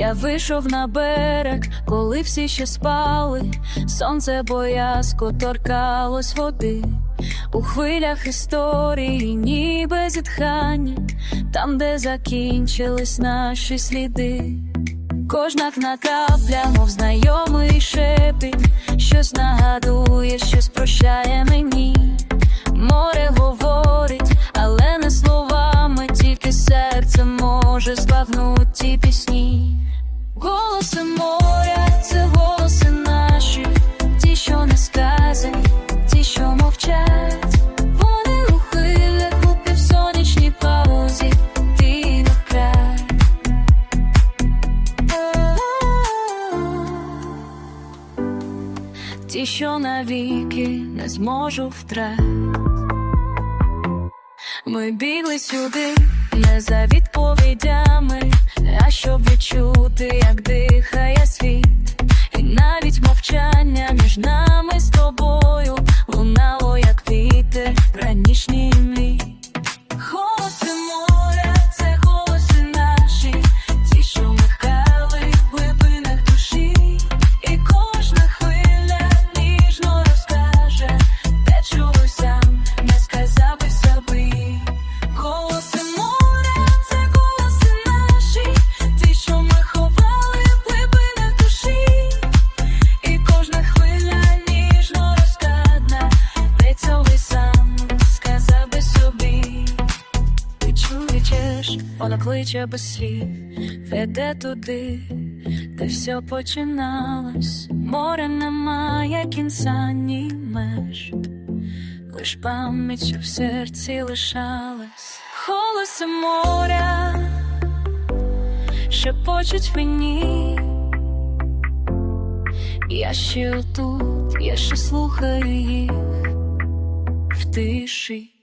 Я вийшов на берег, коли всі ще спали, сонце боязко торкалось води, у хвилях історії, ніби зітхання, там, де закінчились наші сліди. Кожна капля, мов знайомий шепіт, щось нагадує, щось прощає мені. Тільки серце може збагнуть ті пісні. Голоси моря, це голоси наші, ті, що не сказані, ті, що мовчать. Вони у хвилях у півсонячній паузі, ти не вкрай. Ті, що навіки не зможу втрать. Ми бігли сюди не за відповідями, а щоб відчути, як дихає вона кличе без слів, веде туди, де все починалось. Море немає кінця, ні меж, лиш пам'ять, що в серці лишалась. Голоси моря шепочуть мені. Я ще тут, я ще слухаю їх в тиші.